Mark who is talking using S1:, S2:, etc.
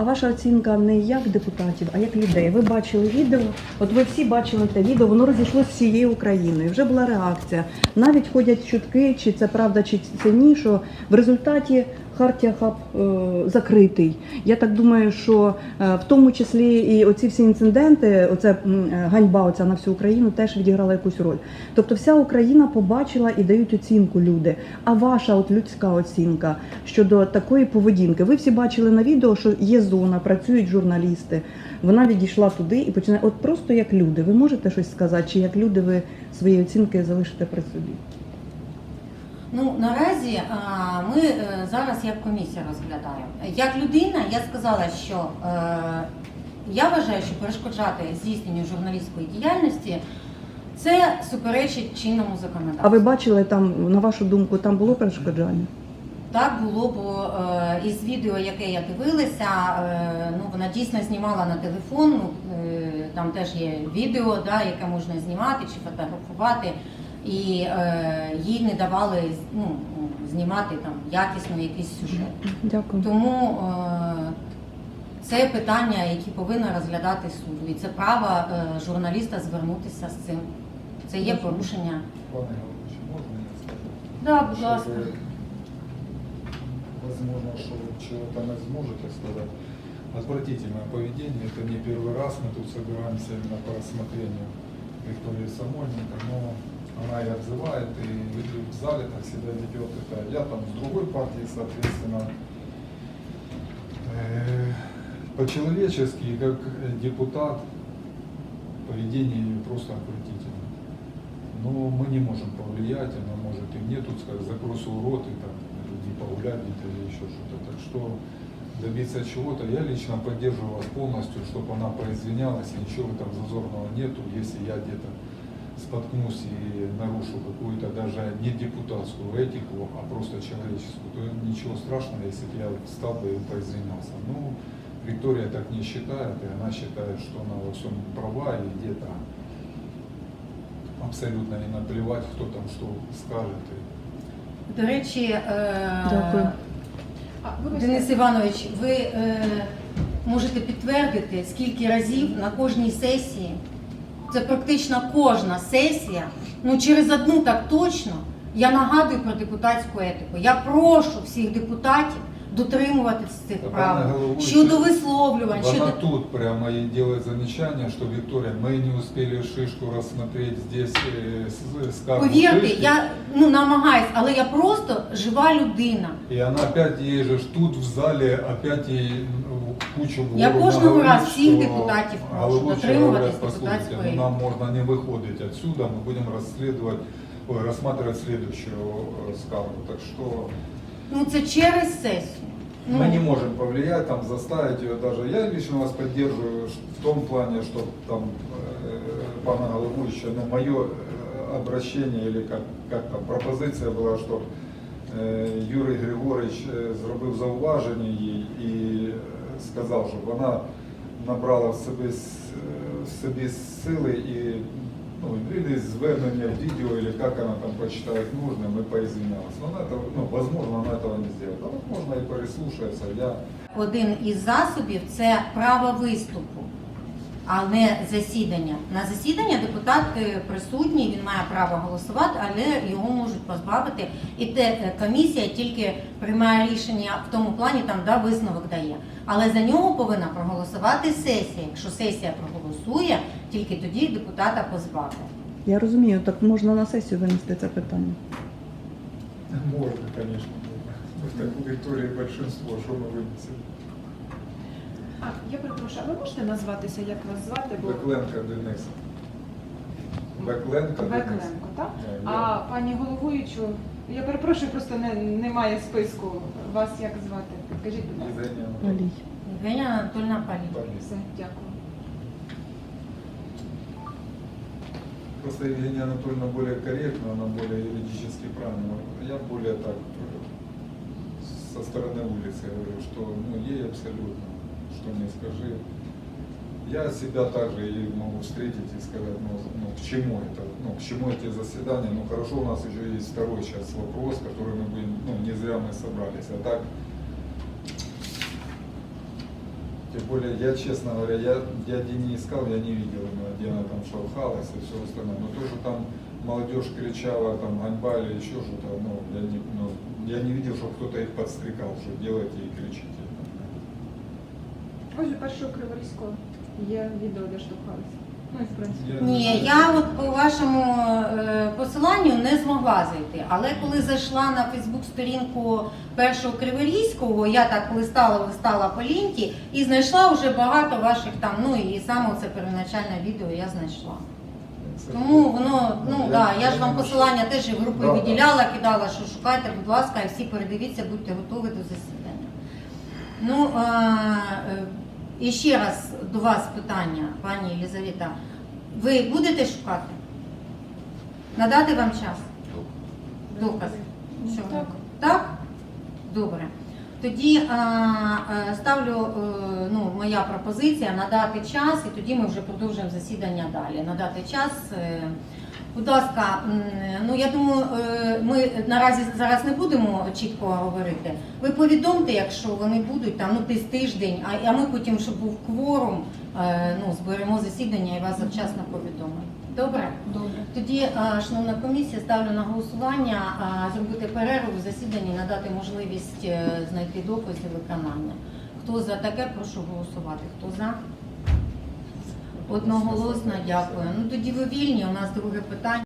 S1: А ваша оцінка не як депутатів, а як людей. Ви бачили відео, от ви всі бачили те відео, воно розійшлося всією Україною. Вже була реакція. Навіть ходять чутки, чи це правда, чи це ні, що в результаті Хартія Хаб е, закритий. Я так думаю, що е, в тому числі і оці всі інциденти, оце е, ганьба оця на всю Україну теж відіграла якусь роль. Тобто вся Україна побачила і дають оцінку люди. А ваша от людська оцінка щодо такої поведінки. Ви всі бачили на відео, що є зона, працюють журналісти. Вона відійшла туди і починає. От просто як люди. Ви можете щось сказати, чи як люди ви свої оцінки залишите при собі?
S2: Ну наразі ми е, зараз як комісія розглядаємо. Як людина, я сказала, що е, я вважаю, що перешкоджати здійсненню журналістської діяльності це суперечить чинному законодавству.
S1: А ви бачили там, на вашу думку, там було перешкоджання?
S2: Так було, бо е, із відео, яке я дивилася, е, ну вона дійсно знімала на телефон. Ну, е, там теж є відео, да, яке можна знімати чи фотографувати, і е, їй не давали ну, знімати там якісно якийсь сюжет.
S1: Дякую.
S2: Тому е, це питання, які повинна розглядати суд. І це право е, журналіста звернутися з цим. Це є порушення.
S3: Пане Голович, можна я скажу?
S2: Да, будь ласка.
S3: Щоб ви, Возможно, что вы чего-то не сможете сказать. Отвратительное поведение, это не первый раз мы тут собираемся именно по рассмотрению Виктории Самойленко, но она и отзывает, и в зале так себя ведет. Это я там с другой партии, соответственно, э, по-человечески, как депутат, поведение ее просто отвратительно. Но мы не можем повлиять, она может и мне тут сказать, закрой свой рот и там иди погулять где-то или еще что-то. Так что добиться чего-то, я лично поддерживаю вас полностью, чтобы она поизвинялась, и ничего там зазорного нету, если я где-то споткнусь и нарушу какую-то даже не депутатскую этику, а просто человеческую, то ничего страшного, если бы я встал бы и поизвинялся. Ну, Виктория так не считает, и она считает, что она во всем права и где-то абсолютно не наплевать, кто там что скажет. И
S2: До речі, е,
S1: Дякую.
S4: А, вибачте,
S2: Денис Іванович, ви е, можете підтвердити, скільки разів на кожній сесії, це практично кожна сесія, ну через одну так точно, я нагадую про депутатську етику. Я прошу всіх депутатів дотримуватися цих
S3: Та,
S2: правил щодо висловлювань,
S3: Она
S2: щодо
S3: тут прямо и делает замечание, что Виктория, мы не успели шишку рассмотреть здесь э, с, с
S2: повірте,
S3: шишки.
S2: я ну намагаюсь, але я просто жива людина.
S3: И она опять ей ж тут в зале, опять ей ну, кучу
S2: Я
S3: вору
S2: кожного
S3: наговорит,
S2: разу всіх
S3: что
S2: депутатів прошу
S3: головуючий
S2: дотримуватись
S3: говорят, послушайте,
S2: депутатської
S3: ну, нам можно не выходить отсюда, мы будем расследовать, ой, рассматривать следующую э, скаргу. Так что
S2: Ну це через сесію. Ну,
S3: Мы не можем повлиять, там, заставить ее даже. Я лично вас поддерживаю ш- в том плане, что там э, пана головующего, ну, мое э, обращение или как, как там пропозиция была, что э, Юрий Григорович э, зробив зауваження їй і е, сказав, щоб вона набрала в собі, с- е, в собі сили і ну, или звернення в видео, или как она там посчитает нужным, и поизвинялась. Но она этого, ну, возможно, она этого не сделает. А возможно, и переслушается. Я
S2: Один із засобів це право виступу, а не засідання. На засідання депутат присутній, він має право голосувати, але його можуть позбавити. І те е, комісія тільки приймає рішення в тому плані, там да, висновок дає. Але за нього повинна проголосувати сесія. Якщо сесія проголосує, тільки тоді депутата позбавить.
S1: Я розумію, так можна на сесію винести це питання.
S3: можно, конечно, так у Виктории большинство, что мы вынесем.
S4: а, я перепрошую, а ви можете назватися, як вас звати? Бо
S3: Бекленко Денис. Бекленко Денис.
S4: Бекленко, так?
S3: Да,
S4: А
S3: я-
S4: пані головуючу, я перепрошую, просто не, немає списку. Вас як звати? Підкажіть, будь ласка.
S3: Евгения
S1: Валій.
S2: Євгенія Анатольовна Палій.
S3: Анатольевна.
S4: Все, дякую.
S3: Просто Евгения Анатольевна более корректна, она более юридически правильна. Я более так э, со стороны улицы говорю, что ну, ей абсолютно, Что мне скажи. Я себя также и могу встретить и сказать, ну, ну, к чему это, ну, к чему эти заседания. Ну хорошо, у нас еще есть второй сейчас вопрос, который мы будем, ну не зря мы собрались. А так Тем более, я, честно говоря, я, я не искал, я не видел, где она там шелхалась и все остальное. Но тоже там молодежь кричала, там, ганьба или еще что-то, ну, я не, ну, я не видел, что кто-то их подстрекал, что делайте и кричите.
S4: Ось у першого Криворізького є відео, де штовхалися. Ну і в принципі.
S3: Я
S2: Ні, я от по вашому е, посиланню не змогла зайти. Але коли зайшла на Фейсбук-сторінку першого Криворізького, я так листала, листала по лінті і знайшла вже багато ваших там, ну і саме це первоначальне відео я знайшла. Тому воно, ну
S3: Я-
S2: да, я ж вам посилання теж і в групи
S3: Да, да.
S2: виділяла, кидала, що шукайте, будь ласка, і всі передивіться, будьте готові до засідання. Ну, е, е, і ще раз до вас питання, пані Єлизавета. Ви будете шукати? Надати вам час? Доказ. Що?
S4: Так.
S2: Так? Добре. Тоді е, е, ставлю е, ну, моя пропозиція надати час, і тоді ми вже продовжуємо засідання далі. Надати час. Будь ласка, ну я думаю, е, ми наразі зараз не будемо чітко говорити. Ви повідомте, якщо вони будуть там ну десь тиждень, а, а ми потім, щоб був кворум, е, ну зберемо засідання і вас завчасно повідомимо. Добре?
S1: Добре.
S2: Тоді, е, шановна комісія, ставлю на голосування зробити перерву в засіданні, надати можливість знайти докази виконання. Хто за таке, прошу голосувати. Хто за? Одноголосно дякую. Ну тоді ви вільні. У нас друге питання.